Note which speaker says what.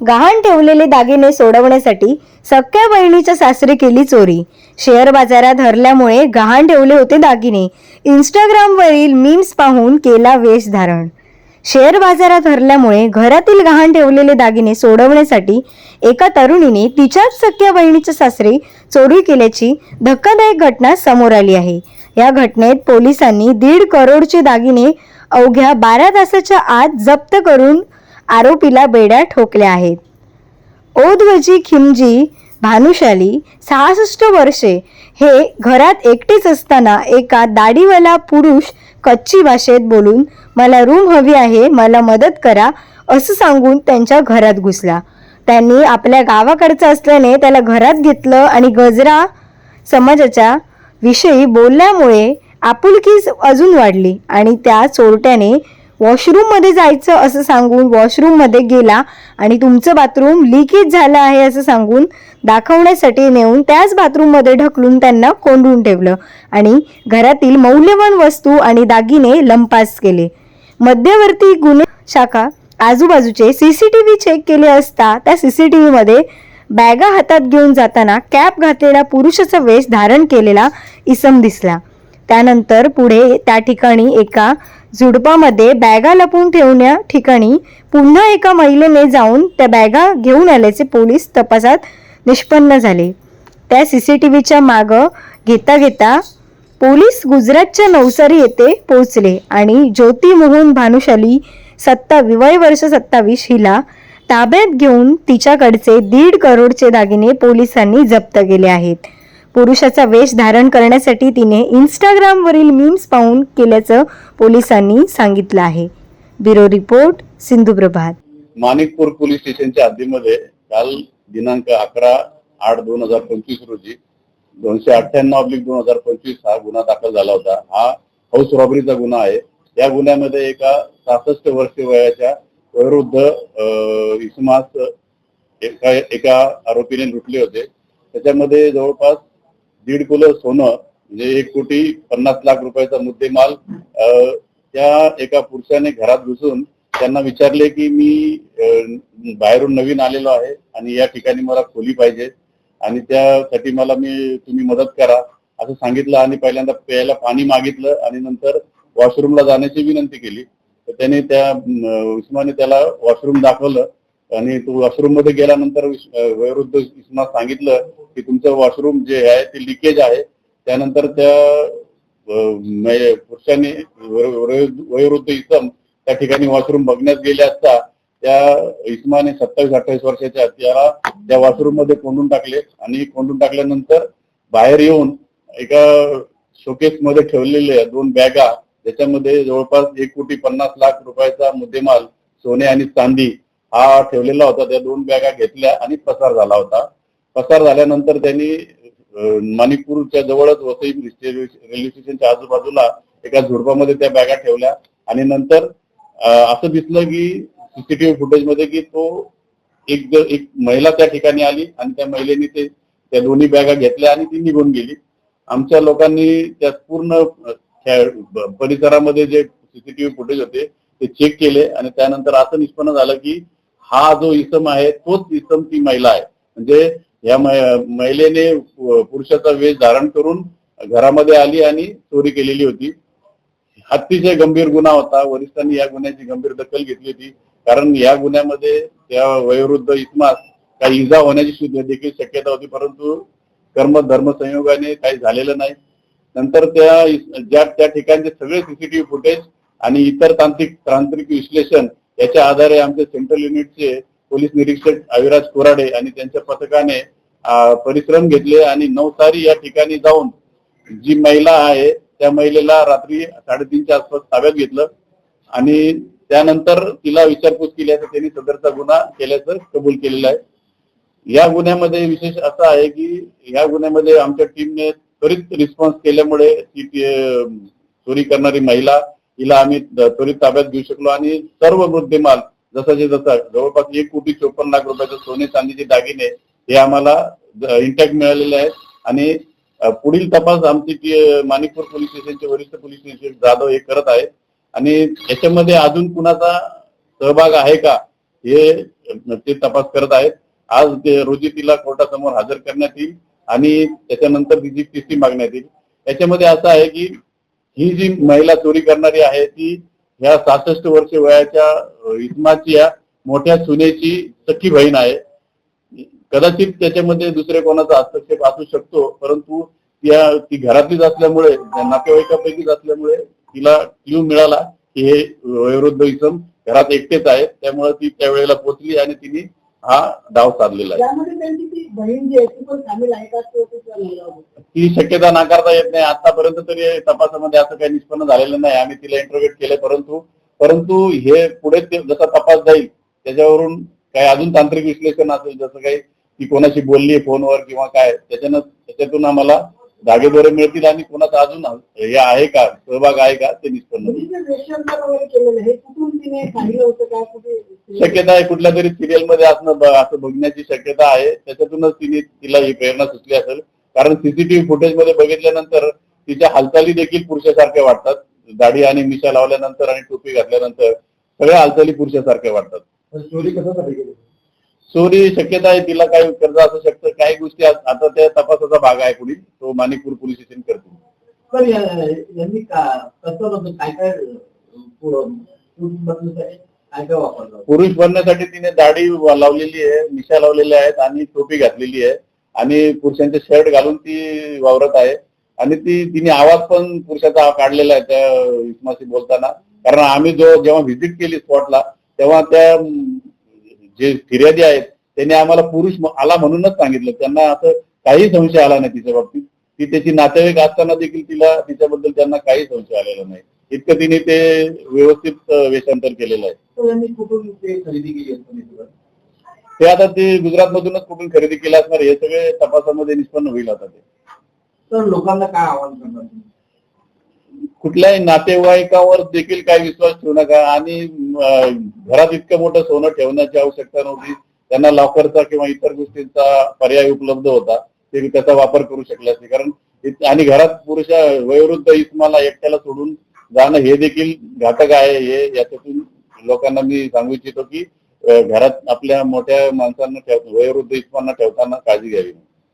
Speaker 1: गहाण ठेवलेले दागिने सोडवण्यासाठी सख्या बहिणीच्या सासरी केली चोरी. शेअर बाजारात हरल्यामुळे गहाण ठेवले होते दागिने. इंस्टाग्रामवरील मीम्स पाहून केला वेश धारण. शेअर बाजारात हरल्यामुळे घरातील गहाण ठेवलेले दागिने सोडवण्यासाठी एका तरुणीने तिच्याच सख्या बहिणीच्या सासरी चोरी केल्याची धक्कादायक घटना समोर आली आहे. या घटनेत पोलिसांनी दीड करोडचे दागिने अवघ्या बारा तासाच्या आत जप्त करून आरोपीला बेड्या ठोकल्या आहेत. ओधवजी खिमजी भानुशाली सहासष्ट वर्षे हे घरात एकटेच असताना एका दाढीवाला पुरुष कच्ची भाषेत बोलून मला रूम हवी आहे मला मदत करा असं सांगून त्यांच्या घरात घुसला. त्यांनी आपल्या गावाकडचं असल्याने त्याला घरात घेतलं आणि गजरा समाजाच्या विषयी बोलल्यामुळे आपुलकी अजून वाढली आणि त्या चोरट्याने वॉशरूममध्ये जायचं असं सांगून वॉशरूममध्ये गेला आणि तुमचं बाथरूम लिकेज झालं आहे असं सांगून दाखवण्यासाठी नेऊन त्याच बाथरूममध्ये ढकलून त्यांना कोंडून ठेवलं आणि घरातील मौल्यवान वस्तू आणि दागिने लंपास केले. मध्यवर्ती गुन्हे शाखा आजूबाजूचे सीसीटीव्ही चेक केले असता त्या सीसीटीव्हीमध्ये बॅगा हातात घेऊन जाताना कॅप घातलेला पुरुषाचा वेश धारण केलेला इसम दिसला. त्यानंतर पुढे त्या ठिकाणी एका झुडपामध्ये बॅगा लपवून ठेवण्या ठिकाणी पुन्हा एका महिलेने जाऊन त्या बॅगा घेऊन आल्याचे पोलीस तपासात निष्पन्न झाले. त्या सीसीटीव्हीच्या मागं घेता घेता पोलीस गुजरातच्या नवसारी येथे पोहोचले आणि ज्योती मोहन भानुशाली सत्तावी वय वर्ष सत्तावीस हिला ताब्यात घेऊन तिच्याकडचे दीड करोडचे दागिने पोलिसांनी जप्त केले आहेत. पुरुषाचा वेश धारण करण्यासाठी तिने इंस्टाग्रामवरील मीम्स पाहून केल्याचं पोलिसांनी सांगितलं आहे. Bureau report Sindhu Prabhat.
Speaker 2: Manikpur police स्टेशनच्या हद्दीमध्ये काल दिनांक अकरा आठ दोन हजार पंचवीस रोजी दोनशे अठ्ठ्याण्णव अब्लिक दोन हजार पंचवीस हा गुन्हा दाखल झाला होता. हा हाऊस रॉबरीचा गुन्हा आहे. या गुन्ह्यामध्ये एका सहासष्ट वर्ष वयाच्या वयोवृद्ध इसमास एका एका आरोपीने लुटले होते. त्याच्यामध्ये जवळपास दीड किलो सोनं म्हणजे एक कोटी पन्नास लाख रुपयाचा मुद्देमाल त्या एका पुरुषाने घरात घुसून त्यांना विचारले की मी बाहेरून नवीन आलेलो आहे आणि या ठिकाणी मला खोली पाहिजे आणि त्यासाठी मला मी तुम्ही मदत करा असं सांगितलं आणि पहिल्यांदा प्यायला पाणी मागितलं आणि नंतर वॉशरूमला जाण्याची विनंती केली. तर त्याने त्या उस्माने त्याला वॉशरूम दाखवलं. आणि तो वॉशरूममध्ये गेल्यानंतर वयोवृद्ध इस्मा सांगितलं की तुमचं वॉशरूम जे आहे ते लिकेज आहे. त्यानंतर त्या पुरुषांनी वयोवृद्ध इसम त्या ठिकाणी वॉशरूम बघण्यास गेले असता त्या इस्माने सत्तावीस अठ्ठावीस वर्षाच्या त्याला त्या वॉशरूममध्ये कोंडून टाकले आणि कोंडून टाकल्यानंतर बाहेर येऊन एका शोकेस मध्ये ठेवलेल्या दोन बॅगा ज्याच्यामध्ये जवळपास एक कोटी पन्नास लाख रुपयाचा मुद्देमाल सोने आणि चांदी हा ठेवलेला होता त्या दोन बॅगा घेतल्या आणि पसार झाला होता. पसार झाल्यानंतर त्यांनी मणिपूरच्या जवळच वसई रेल्वे स्टेशनच्या आजूबाजूला एका झुडपामध्ये त्या बॅगा ठेवल्या आणि नंतर असं दिसलं की सीसीटीव्ही फुटेजमध्ये की तो एक एक महिला त्या ठिकाणी आली आणि त्या महिलेने ते त्या दोन्ही बॅगा घेतल्या आणि ती निघून गेली. आमच्या लोकांनी त्या पूर्ण परिसरामध्ये जे सीसीटीव्ही फुटेज होते ते चेक केले आणि त्यानंतर असं निष्पन्न झालं की हा जो इसम आहे तोच इसम ती महिला आहे. म्हणजे या महिलेने पुरुषाचा वेश धारण करून घरामध्ये आली आणि चोरी केलेली होती. अतिशय गंभीर गुन्हा होता. वरिष्ठांनी या गुन्ह्याची गंभीर दखल घेतली होती. कारण या गुन्ह्यामध्ये त्या वयोवृद्ध इस्मास काही इजा होण्याची सुद्धा देखील शक्यता होती. परंतु कर्म धर्म संयोगाने काही झालेलं नाही. नंतर त्या ज्या त्या ठिकाणचे सगळे सीसीटीव्ही फुटेज आणि इतर तांत्रिक तांत्रिक विश्लेषण याच्या आधारे आमचे सेंट्रल युनिटचे पोलीस निरीक्षक अविराज कोराडे आणि त्यांच्या पथकाने परिश्रम घेतले आणि नवसारी या ठिकाणी जाऊन जी महिला आहे त्या महिलेला रात्री साडेतीनच्या आसपास ताब्यात घेतलं आणि त्यानंतर तिला विचारपूस केली. असता त्यांनी सदरचा गुन्हा केल्याचं कबूल केलेलं आहे. या गुन्ह्यामध्ये विशेष असं आहे की या गुन्ह्यामध्ये आमच्या टीमने त्वरित रिस्पॉन्स केल्यामुळे ती चोरी करणारी महिला हिला आम्ही त्वरित ताब्यात घेऊ शकलो. आणि सर्व मुद्देमाल जसाचे जसा जवळपास एक कोटी चोपन्न लाख रुपयाचे सोने चांदीचे दागिने हे आम्हाला इंटॅक्ट मिळालेले आहेत. आणि पुढील तपास आमचे माणिकपूर पोलीस स्टेशनचे वरिष्ठ पोलीस निरीक्षक जाधव हे करत आहेत. आणि याच्यामध्ये अजून कुणाचा सहभाग आहे का हे ते तपास करत आहेत. आज ते रोजी तिला कोर्टासमोर हजर करण्यात येईल आणि त्याच्यानंतर तिची किस्ती मागण्यात येईल. याच्यामध्ये असं आहे की ही जी महिला चोरी करणारी आहे ती ह्या सहासष्ट वर्ष वयाच्या इस्माची या मोठ्या सुनेची सखी बहीण आहे. कदाचित त्याच्यामध्ये दुसरे कोणाचा हस्तक्षेप असू शकतो परंतु त्या ती घरातलीच असल्यामुळे नातेवाईकापैकीच असल्यामुळे तिला क्ल्यू मिळाला की हे वयोवृद्ध इसम घरात एकटेच आहे त्यामुळे ती त्यावेळेला पोचली आणि तिने हा डाव साधलेला आहे.
Speaker 3: ती
Speaker 2: शक्यता नाकारता येत नाही. आतापर्यंत तरी तपासामध्ये असं काही निष्पन्न झालेलं नाही. आम्ही तिला इंटरव्हेट केलंय परंतु परंतु हे पुढे जसा तपास जाईल त्याच्यावरून काही अजून तांत्रिक विश्लेषण असेल जसं काही ती कोणाशी बोलली फोनवर किंवा काय त्याच्यानं त्याच्यातून आम्हाला धागेदोरे मिळतील आणि कोणाचा अजून हे आहे का? सहभाग आहे का? ते निष्पन्न शक्यता आहे कुठल्या तरी सिरियलमध्ये असणं असं बघण्याची शक्यता आहे. त्याच्यातूनच तिने तिला ही प्रेरणा सुचली असेल. कारण सीसीटीव्ही फुटेजमध्ये बघितल्यानंतर तिच्या हालचाली देखील पुरुषासारख्या वाटतात. दाढी आणि मिशा लावल्यानंतर आणि टोपी घातल्यानंतर सगळ्या हालचाली पुरुषासारख्या वाटतात.
Speaker 3: चोरी कशासाठी केली?
Speaker 2: चोरी शक्यता आहे तिला काही कर्ज असू शकतं. काही गोष्टी आता त्या तपासाचा भाग आहे पुढील तो माणिकपूर पोलीस स्टेशन
Speaker 3: या- यांनी काय काय
Speaker 2: पुरुष बनण्यासाठी तिने दाढी लावलेली आहे मिशा लावलेल्या आहेत आणि टोपी घातलेली आहे. आणि पुरुषांचे शर्ट घालून ती वावरत आहे. आणि ती तिने आवाज पण पुरुषाचा काढलेला आहे त्या इस्माशी बोलताना. कारण आम्ही जो जेव्हा व्हिजिट केली स्पॉटला तेव्हा त्या जे फिर्यादी आहेत त्यांनी आम्हाला पुरुष आला म्हणूनच सांगितलं. त्यांना असं काही संशय आला नाही तिच्या बाबतीत. ती त्याची नातेवाईक असताना देखील तिला तिच्याबद्दल त्यांना काही संशय आलेला नाही. इतकं तिने ते व्यवस्थित वेषांतर केलेलं आहे.
Speaker 3: कुठून ते खरेदी केली
Speaker 2: आता ते गुजरात मधूनच कुठून खरेदी केलं असणार हे सगळे तपासामध्ये निष्पन्न होईल आता ते.
Speaker 3: तर लोकांना काय आवाहन करणार?
Speaker 2: कुठल्याही नातेवाईकावर देखील काही विश्वास ठेवू नका. आणि घरात इतकं मोठं सोनं ठेवण्याची आवश्यकता नव्हती. त्यांना लॉकरचा किंवा इतर गोष्टींचा पर्याय उपलब्ध होता. ते त्याचा वापर करू शकले असते. कारण आणि घरात पुरुष वयोवृद्ध इस्माला एकट्याला सोडून जाणं हे देखील घातक आहे. हे याच्यातून लोकांना मी सांगू इच्छितो की घरात आपल्या मोठ्या माणसांना ठेव वयोवृद्ध इसमांना ठेवताना काळजी घ्यावी.